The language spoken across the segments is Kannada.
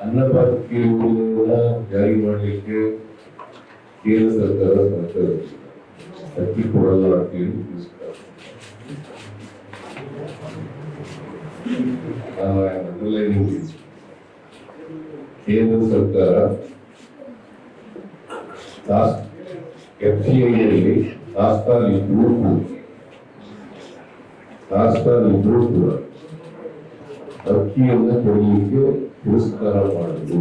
ಅನ್ನಭಾಗ್ಯ ಯೋಜನೆಯನ್ನ ಜಾರಿ ಮಾಡಲಿಕ್ಕೆ ಕೇಂದ್ರ ಸರ್ಕಾರ ಸಹಕರಿಸಿಲ್ಲ ಅಕ್ಕಿ ಕೊಡಲ್ಲ ಅಂತ ಹೇಳಿ ತಿಳಿಸ್ತಾರೆ ನಾನು underlining this. ಕೇಂದ್ರ ಸರ್ಕಾರ ಎಫ್ ಸಿ ಐಯಲ್ಲಿ ದಾಸ್ತಾನು ಇದ್ರೂ ಕೂಡ ದಾಸ್ತಾನು ಇದ್ರೂ ಕೂಡ ಅಕ್ಕಿಯನ್ನು ಕೊಡಲಿಕ್ಕೆ ತಿರಸ್ಕಾರ ಮಾಡುದು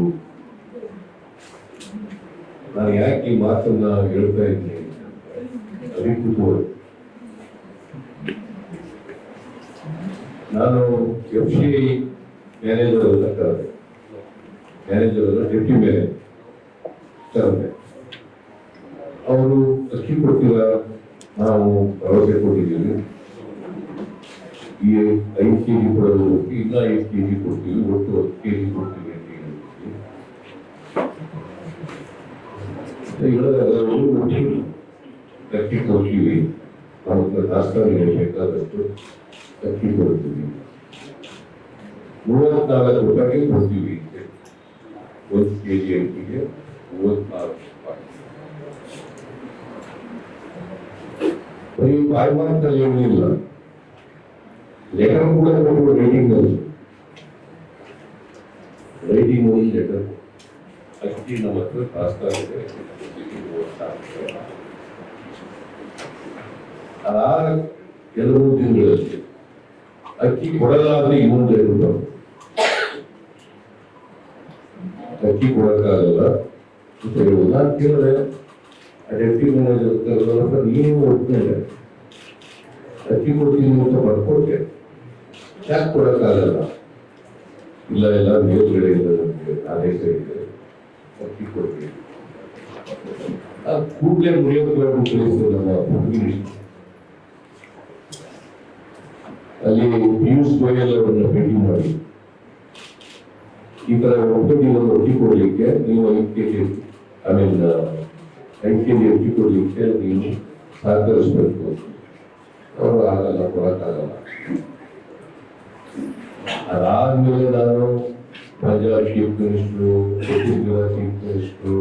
ನಾನು ಯಾಕೆ ಈ ಮಾತನ್ನ ಹೇಳ್ತಾ ಇದ್ದೀನಿ ಅಧಿಕೃತವಾಗಿ ನಾನು ಎಫ್ ಸಿ ಐ ಮ್ಯಾನೇಜರ್ ಅನ್ನ ಕರೆದೆ. ಮ್ಯಾನೇಜರ್ ಅನ್ನ ಡೆಪ್ಟಿ ಮ್ಯಾನೇಜರ್ ಕರೆದೆ. ಅವರು ಅಕ್ಕಿ ಕೊಟ್ಟಿಲ್ಲ, ನಾವು ಭರವಸೆ ಕೊಟ್ಟಿದ್ದೀವಿ. ಈ ಐದು ಕೆ ಜಿ ಕೊಡೋದಕ್ಕೆ ಇನ್ನ ಐದು ಕೆ ಜಿ ಕೊಡ್ತೀವಿ, ಒಟ್ಟು ಹತ್ತು ಕೆ ಜಿ ಕೊಡ್ತೀವಿ ಅಂತ ಹೇಳಿದ್ವಿ. ಅಕ್ಕಿ ಕೊಡ್ತೀವಿ ನಮ್ಮ ದಾಸ್ತಾನು ಬೇಕಾದಷ್ಟು ಅಕ್ಕಿ ಕೊಡ್ತೀವಿ. ಮೂವತ್ನಾಲ್ಕು ರೂಪಾಯಿಗೆ ಕೊಡ್ತೀವಿ ಒಂದು ಕೆ ಜಿ ಅಕ್ಕಿಗೆ ಮೂವತ್ನಾಲ್ಕು ರೂಪಾಯಿ. ಬರೀ ಬಾಯಿ ಲೆಟರ್ ಕೂಡ ಕೊಟ್ಟು ರೈಟಿಂಗ್ ಅಲ್ಲಿ ರೈಟಿಂಗ್ ಒಂದು ಲೆಟರ್ ಅಕ್ಕಿ ನಮ್ಮ ಹತ್ರ ಕಾಸ್ತಾ ಇದೆ ಅದಾದ ಕೆಲವು ದಿನಗಳಲ್ಲಿ ಅಕ್ಕಿ ಕೊಡಲ್ಲ ಅಂದ್ರೆ ಇನ್ನೊಂದು ಲೆಟರ್ ಅಕ್ಕಿ ಕೊಡಕ್ಕಾಗಲ್ಲ ಅಂತ ಹೇಳುದು ನಾನು ಕೇಳಿದೆ ಡೆಪ್ಟಿ ಮ್ಯಾನೇಜರ್ ನೀವು ಒಪ್ಪಿದ್ರೆ ಅಕ್ಕಿ ಕೊಡ್ತೀನಿ ಅಂತ ಬರ್ಕೊಟ್ಟೆ ಯಾಕೆ ಕೊಡೋಕ್ಕಾಗಲ್ಲ ಇಲ್ಲ ಇಲ್ಲ ಮೇಲ್ಗಡೆಯಿಂದ ನಮಗೆ ಆದೇಶ ಇದೆ. ಅಕ್ಕಿ ಕೊಡ್ತೀವಿ. ಕೂಡಲೇ ಮುರಿಯೋದು ನಮ್ಮ ಮಿನಿಸ್ಟರ್ ಅಲ್ಲಿ ಪಿಯೂಷ್ ಗೋಯಲ್ ಅವರನ್ನ ಭೇಟಿ ಮಾಡಿ. ಈ ತರ ಒಬ್ಬರಿಗೆ ಒಂದು ಅಕ್ಕಿ ಕೊಡಲಿಕ್ಕೆ ನೀವು ಐದು K G I mean K G ಅಕ್ಕಿ ಕೊಡಲಿಕ್ಕೆ ನೀವು ಸಹಕರಿಸಬೇಕು. ಅವರು ಆಗಲ್ಲ ಕೊಡಕ್ಕಾಗಲ್ಲ. ಅದಾದ್ಮೇಲೆ ನಾನು Punjab chief minister Chhattisgarh chief minister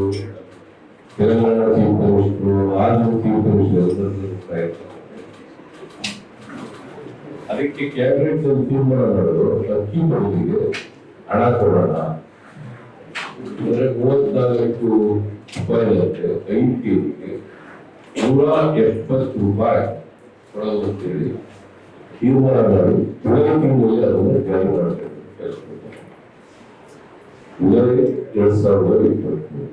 Telangana chief minister Andhra chief minister ಅದಕ್ಕೆ ಕ್ಯಾಬಿನೆಟ್ ಅಲ್ಲಿ ತೀರ್ಮಾನ ಮಾಡೋದು ಅಕ್ಕಿ ಬಡವರಿಗೆ ಹಣ ಕೊಡೋಣ. ಅಂದ್ರೆ ರೂಪಾಯಿ ಅಂತೆ ಐದು ಕೆಜಿಗೆ ನೂರ ಎಪ್ಪತ್ತು ರೂಪಾಯಿ ಕೊಡೋದು ಅಂತೇಳಿ. ತೀರ್ಮಾನ ಮಾಡಿ ತಿಂಗಳಲ್ಲಿ ಅದನ್ನು ಜಾರಿ ಮಾಡಬೇಕು உலகை எழுத்தாளர் வைத்திருக்கிறது